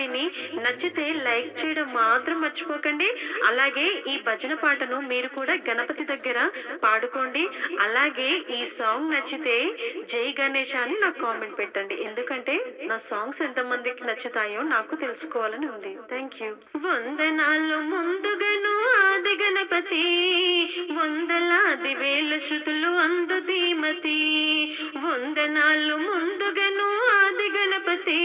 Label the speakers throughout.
Speaker 1: విని నచ్చితే లైక్ చేయడం మాత్రం మర్చిపోకండి. అలాగే ఈ భజన పాటను మీరు కూడా గణపతి దగ్గర పాడుకోండి. అలాగే ఈ సాంగ్ నచ్చితే జై గణేష్ అని నాకు కామెంట్ పెట్టండి. ఎందుకంటే నా సాంగ్స్ ఎంతమందికి నచ్చుతాయో నాకు తెలుసుకోవాలని ఉంది. థ్యాంక్ యూ వందనాలు ముందుగను ఆది గణపతి వందలాది వేల శృతులు అందు ధీమతి వందనాలు ముందుగను ఆది గణపతి.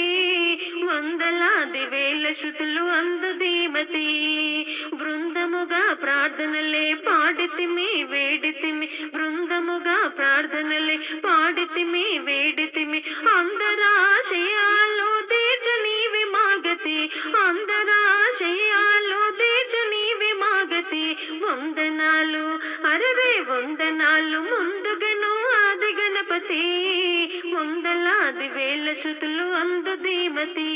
Speaker 1: వందలాది వేల శృతులు అందు ధీమతి. బృందముగా ప్రార్థనలే పాడితిమి వేడితిమి. బృందముగా ప్రార్థనలే పాడితిమి వేడితిమి. అందరాశయాలు తీర్చని మాగతి. అందరాశయాలు తీర్చని మాగతి. వందనాలు అరరే వందనాలు ముందుగను ఆది గణపతి. శృతులు అందు ధీమతి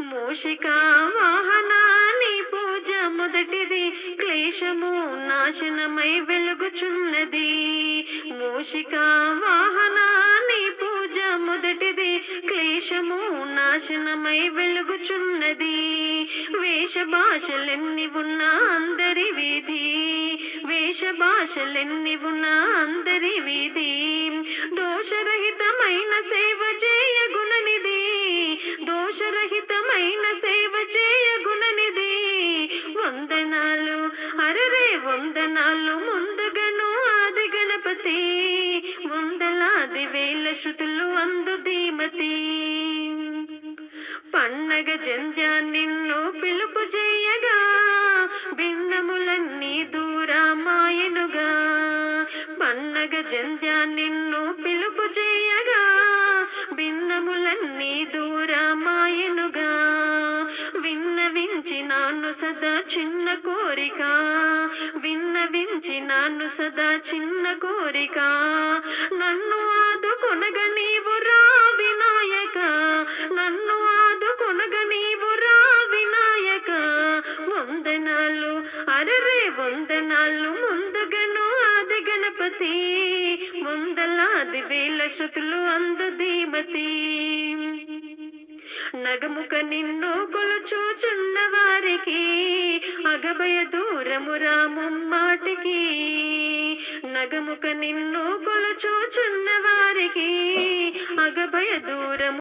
Speaker 1: మూషిక వాహనాన్ని పూజ మొదటిది క్లేశము నాశనమై వెలుగుచున్నది. మూషిక వాహనాన్ని పూజ మొదటిది క్లేశము నాశనమై వెలుగుచున్నది. వేష భాషలెన్ని ఉన్నా అందరి వీధి దేశ భాషలెన్ని ఉన్నా అందరి దోషరహితమైన సేవ చేయ గుణనిధి దోషరహితమైన సేవ చేయ గుణనిధి వందనాలు అరరే వందనాలు ముందుగను ఆది గణపతి. వందలాది వేల శృతులు అందు ధీమతి. పండగ జంధ్యా నిన్ను పిలుపు చే పండగ నిన్ను పిలుపు చేయగా భిన్నములన్నీ దూరమాయనుగా. విన్నవించినాను సదా చిన్న కోరిక విన్నవించినాను సదా చిన్న కోరిక. నన్ను ఆదుకొనగ నీవు రా వినాయక నన్ను ఆదుకొనగ నీవు రా వినాయక. వందనాలు అరరే వందనాలు ముందు వందలాది వేల శృతులు అందు ధీమతి. నగముక నిన్ను కొలుచూచున్న వారికి అగభయ దూరము రామం మాటికి. నగముక నిన్ను కొలుచూచున్న వారికి అగభయ దూరము